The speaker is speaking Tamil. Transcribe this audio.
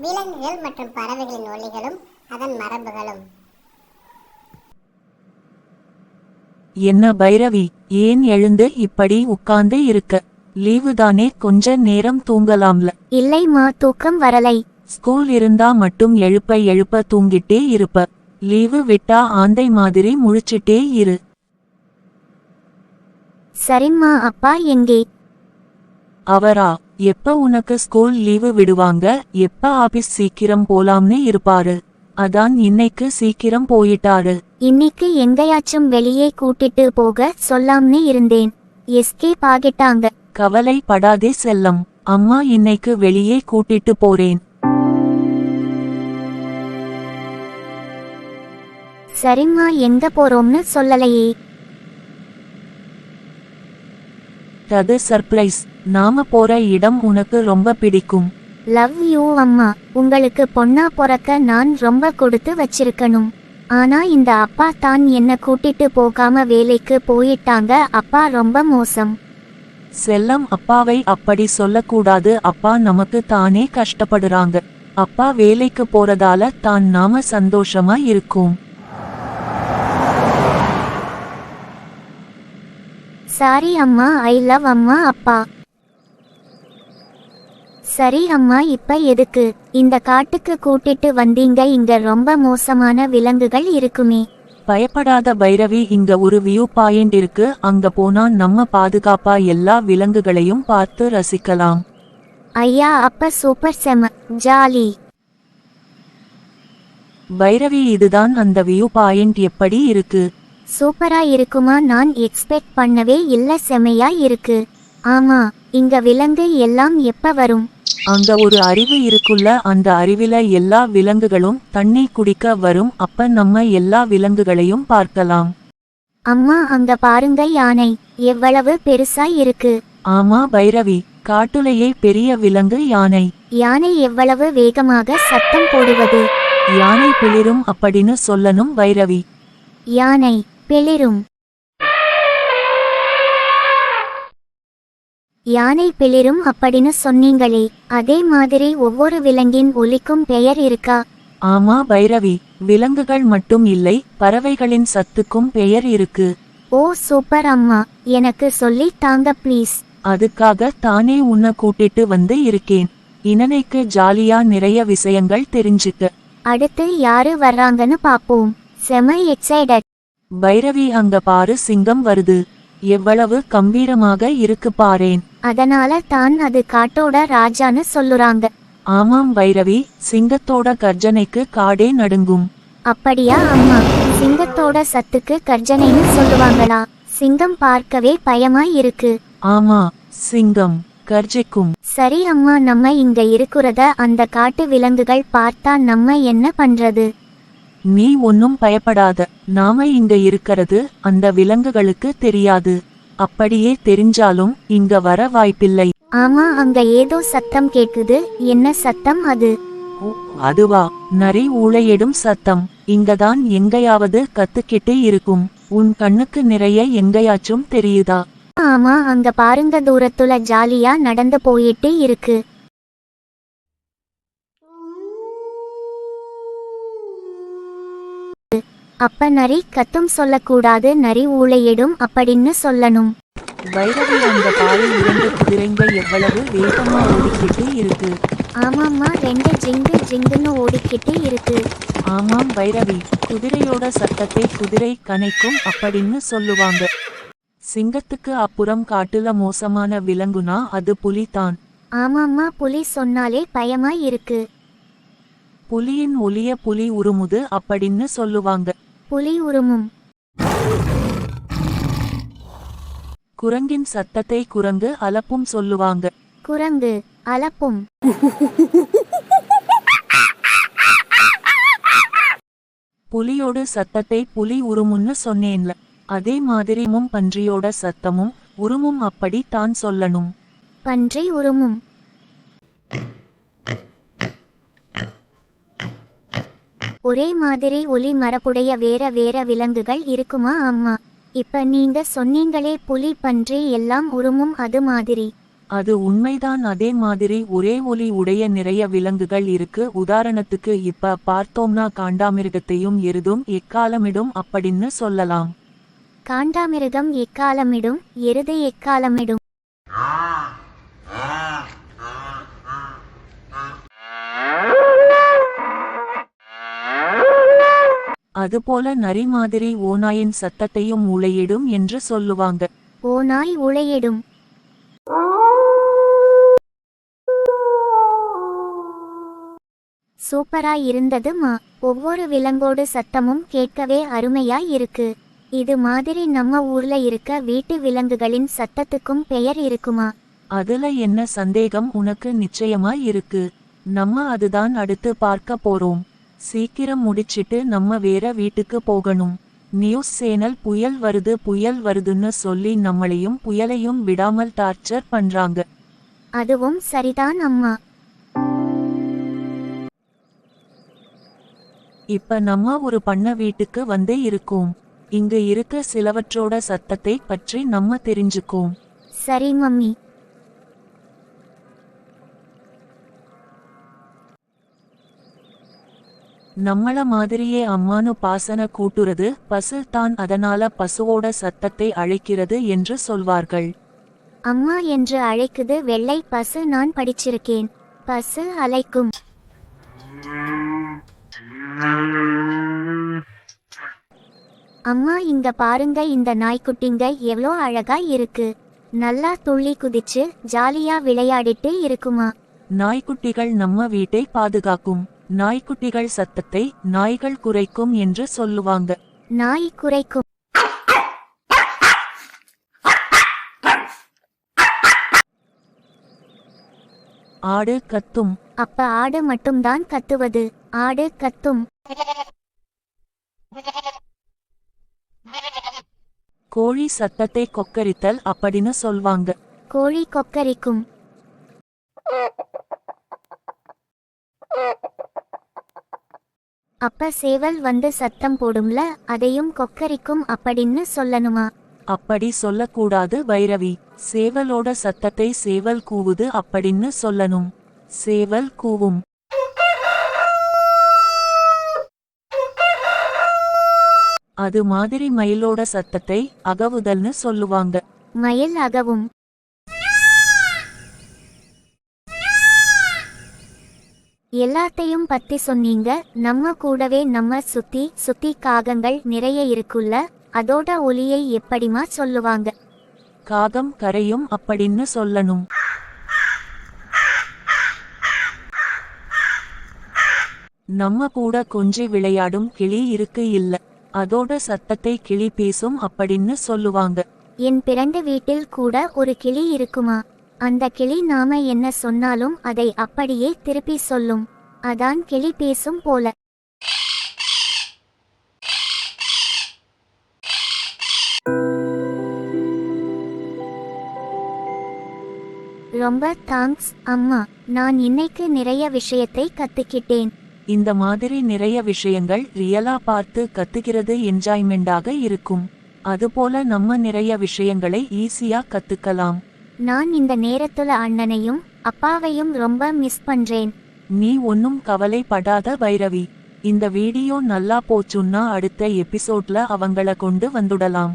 விலங்குகள் மற்றும் பறவைகளின் ஒலிகளும் அதன் மரபுகளும். என்ன பைரவி ஏன் எழுந்து இப்படி உட்கார்ந்து இருக்க? லீவு தானே கொஞ்ச நேரம் தூங்கலாம்ல. இல்லைம்மா தூக்கம் வரலை. ஸ்கூல் இருந்தா மட்டும் எழுப்ப எழுப்ப தூங்கிட்டே இருப்ப. லீவு விட்டா ஆந்தை மாதிரி முழிச்சிட்டே இரு. சரிம்மா அப்பா எங்கே? அவரா? எப்ப உனக்கு ஸ்கூல் லீவு விடுவாங்க? எப்ப ஆபீஸ் சீக்கிரம் போலாம்னு இருப்பாரு? அதான் இன்னைக்கு சீக்கிரம் போயிட்டாரு. இன்னைக்கு எங்கேயாச்சும் வெளியே கூட்டிட்டு போக சொல்லாம்னு இருந்தேன். எஸ்கேப் ஆகிட்டாங்க கவலை படாதே செல்லம். அம்மா இன்னைக்கு வெளியே கூட்டிட்டு போறேன். சரிம்மா எங்க போறோம்னு சொல்லலையே. அது சர்ப்ரைஸ் நாம போற இடம் உனக்கு ரொம்ப பிடிக்கும். லவ் யூ அம்மா. உங்களுக்கு பொண்ணா பிறக்க நான் ரொம்ப கொடுத்து வச்சிருக்கணும். ஆனா இந்த அப்பா தான் என்ன கூட்டிட்டு போகாம வேலைக்கு போயிட்டாங்க. அப்பா ரொம்ப மோசம். செல்லம் அப்பாவை அப்படி சொல்லக்கூடாது. அப்பா நமக்கு தானே கஷ்டப்படுறாங்க. அப்பா வேலைக்கு போறதால தான் நாம சந்தோஷமா இருக்கும். சாரி அம்மா ஐ லவ் அம்மா அப்பா. சரி அம்மா இப்ப எதுக்கு? இந்த காட்டுக்கு கூட்டிட்டு வந்தீங்க இங்க ரொம்ப மோசமான விலங்குகள் இருக்குமே. பயப்படாத பைரவி இங்க ஒரு வியூ பாயிண்ட் இருக்கு. அங்க போனா நம்ம பாதுகாப்பா எல்லா விலங்குகளையும் பார்த்து ரசிக்கலாம். ஐயா அப்ப சூப்பர் செம ஜாலி. பைரவி இதுதான் அந்த வியூ பாயிண்ட் எப்படி இருக்கு? சூப்பரா இருக்குமா நான் எக்ஸ்பெக்ட் பண்ணவே இல்ல செமையா இருக்கு ஆமா இங்க விலங்கு எல்லாம் எப்ப வரும்? அங்க ஒரு அருவி இருக்குல்ல அந்த அருவில எல்லா விலங்குகளும் தண்ணி குடிக்க வரும் அப்ப நம்ம எல்லா விலங்குகளையும் பார்க்கலாம். அம்மா அங்க பாருங்க யானை எவ்வளவு பெருசா இருக்கு ஆமா பைரவி காட்டுலையே பெரிய விலங்கு யானை. யானை எவ்வளவு வேகமாக சத்தம் போடுவது. யானை பிளிரும் அப்படின்னு சொல்லணும் பைரவி. யானை பிளிரும். யானை பிளிரும் அப்படின்னு சொன்னீங்களே அதே மாதிரி ஒவ்வொரு விலங்கின் ஒலிக்கும் பெயர் இருக்கா? ஆமா பைரவி விலங்குகள் மட்டும் இல்லை பறவைகளின் சத்துக்கும் பெயர் இருக்கு. ஓ சூப்பர் அம்மா எனக்கு சொல்லி தாங்க ப்ளீஸ் அதுக்காக தானே உன்னை கூட்டிட்டு வந்து இருக்கேன். இனனைக்கு ஜாலியா நிறைய விஷயங்கள் தெரிஞ்சுக்க. அடுத்து யாரு வர்றாங்கன்னு பாப்போம். செம எக்ஸைடட் பைரவி அங்க பாரு சிங்கம் வருது. எவ்வளவு கம்பீரமாக இருக்கு பாரேன். அதனால தான் அது காட்டோட ராஜான்னு சொல்லுறாங்க. ஆமாம் பைரவி சிங்கத்தோட கர்ஜனைக்கு காடே நடுங்கும். அப்படியா அம்மா. சிங்கத்தோட சத்துக்கு கர்ஜனைன்னு சொல்லுவாங்களா? சிங்கம் பார்க்கவே பயமா இருக்கு. ஆமா சிங்கம் கர்ஜிக்கும். சரி அம்மா நம்ம இங்க இருக்கிறத அந்த காட்டு விலங்குகள் பார்த்தா நம்ம என்ன பண்றது? நீ ஒன்னும் பயப்படாத. நாம இங்க இருக்கிறது அந்த விலங்குகளுக்கு தெரியாது. அப்படியே தெரிஞ்சாலும் இங்க வர வாய்ப்பில்லை. ஆமா அங்க ஏதோ சத்தம் கேக்குது. என்ன சத்தம் அது? அதுவா? நரி ஊளையிடும் சத்தம். இங்கதான் எங்கேயாவது கத்துக்கிட்டு இருக்கும். உன் கண்ணுக்கு நிறைய எங்கேயாச்சும் தெரியுதா? ஆமா அங்க பாருங்க தூரத்துல ஜாலியா நடந்து போயிட்டு இருக்கு. அப்ப நரி கத்தும் சொல்லக்கூடாது நரி ஊளையிடும் அப்படின்னு சொல்லணும். பைரவி அந்த பாலில் இரண்டு குதிரைங்க எவ்வளவு வேகமா ஓடிக்கிட்டு இருக்கு? ஆமாம்மா ரெண்டு ஜிங்கு ஜிங்குன்னு ஓடிக்கிட்டு இருக்கு. ஆமாம் பைரவி குதிரையோட சத்தத்தை குதிரை கனைக்கும் அப்படின்னு சொல்லுவாங்க. சிங்கத்துக்கு அப்புறம் காட்டுல மோசமான விலங்குனா அது புலிதான். ஆமாம்மா புலி சொன்னாலே பயமா இருக்கு. புலியின் ஒலிய புலி உருமுது அப்படின்னு சொல்லுவாங்க. புலி உருமும். குரங்கின் சத்தத்தை குரங்கு அலப்பும் சொல்லுவாங்க. குரங்கு அலப்பும். புலியோட சத்தத்தை புலி உருமுன்னு சொன்னேன்ல. அதே மாதிரிமும் பன்றியோட சத்தமும் உருமும் அப்படி தான் சொல்லணும். பன்றி உருமும். ஒரே மாதிரி ஒலி மரபுடைய வேற வேற விலங்குகள் இருக்குமா அம்மா? இப்ப நீங்க சொன்னீங்களே புலி பன்றி எல்லாம் உருமும் அது மாதிரி. அது உண்மைதான் அதே மாதிரி ஒரே ஒலி உடைய நிறைய விலங்குகள் இருக்கு. உதாரணத்துக்கு இப்ப பார்த்தோம்னா காண்டாமிருகத்தையும் எருதும் எக்காலமிடும் அப்படின்னு சொல்லலாம். காண்டாமிருகம் எக்காலமிடும் எருது எக்காலமிடும். அதுபோல நரி மாதிரி ஓநாயின் சத்தத்தையும் உளையிடும் என்று சொல்லுவாங்க. ஓநாய் உளையிடும் சூப்பராய் இருந்ததுமா ஒவ்வொரு விலங்கோடு சத்தமும் கேட்கவே அருமையாய் இருக்கு. இது மாதிரி நம்ம ஊர்ல இருக்க வீட்டு விலங்குகளின் சத்தத்துக்கும் பெயர் இருக்குமா? அதுல என்ன சந்தேகம் உனக்கு நிச்சயமா இருக்கு. நம்ம அதுதான் அடுத்து பார்க்க போறோம். சீக்கிரம் முடிச்சிட்டு நம்ம வேற வீட்டுக்கு போகணும். நியூஸ் சேனல் புயல் வருது புயல் வருதுன்னு சொல்லி நம்மளையும் புயலையும் விடாமல் டார்ச்சர் பண்றாங்க. அதுவும் சரிதான் அம்மா. இப்ப நம்ம ஒரு பண்ண வீட்டுக்கு வந்து இருக்கோம். இங்கு இருக்க சிலவற்றோட சத்தத்தை பற்றி நம்ம தெரிஞ்சுக்கோம். சரி மம்மி. நம்மள மாதிரியே அம்மானு பாசன கூட்டுறது பசு தான் அதனால பசுவோட சத்தத்தை அழைக்கிறது என்று சொல்வார்கள். அம்மா என்று அழைக்குது வெள்ளை பசு நான் படிச்சிருக்கேன். பசு அழைக்கும். அம்மா இங்க பாருங்க இந்த நாய்க்குட்டிங்க எவ்வளோ அழகா இருக்கு. நல்லா துள்ளி குதிச்சு ஜாலியா விளையாடிட்டு இருக்குமா. நாய்க்குட்டிகள் நம்ம வீட்டை பாதுகாக்கும். நாய்க்குட்டிகள் சத்தத்தை நாய்கள் குறைக்கும் என்று சொல்லுவாங்க. நாய் குறைக்கும். ஆடு கத்தும். அப்ப ஆடு மட்டும்தான் கத்துவது. ஆடு கத்தும். கோழி சத்தத்தை கொக்கரித்தல் அப்படின்னு சொல்வாங்க. கோழி கொக்கரிக்கும். அப்ப சேவல் வந்து சத்தம் போடும்ல அதையும் கொக்கரிக்கும் அப்படின்னு சொல்லணுமா? அப்படி சொல்லக்கூடாது பைரவி. சேவலோட சத்தத்தை சேவல் கூவுது அப்படின்னு சொல்லணும். சேவல் கூவும். அது மாதிரி மயிலோட சத்தத்தை அகவுதல்னு சொல்லுவாங்க. மயில் அகவும். எல்லாத்தையும் பத்தி சொன்னீங்க. நம்ம கூடவே நம்ம சுத்தி சுத்தி காகங்கள் நிறைய இருக்குல்ல? அதோட ஒலியை எப்படிமா சொல்லுவாங்க? காகம் கரையும் அப்படின்னு சொல்லணும். நம்ம கூட கொஞ்சி விளையாடும் கிளி இருக்கு இல்ல. அதோட சத்தத்தை கிளி பேசும் அப்படின்னு சொல்லுவாங்க. என் பிறந்த வீட்டில் கூட ஒரு கிளி இருக்குமா? அந்த கிளி நாம என்ன சொன்னாலும் அதை அப்படியே திருப்பி சொல்லும். அதான் கிளி பேசும் போல. ரொம்ப தேங்க்ஸ் அம்மா. நான் இன்னைக்கு நிறைய விஷயத்தை கத்துக்கிட்டேன். இந்த மாதிரி நிறைய விஷயங்கள் ரியலா பார்த்து கத்துக்கிறது என்ஜாய்மெண்டாக இருக்கும். அதுபோல நம்ம நிறைய விஷயங்களை ஈஸியா கத்துக்கலாம். நான் இந்த நேரத்துல அண்ணனையும் அப்பாவையும் ரொம்ப மிஸ் பண்றேன். நீ ஒன்னும் கவலைப்படாத வைரவி இந்த வீடியோ நல்லா போச்சுன்னா அடுத்த எபிசோட்ல அவங்கள கொண்டு வந்துடலாம்.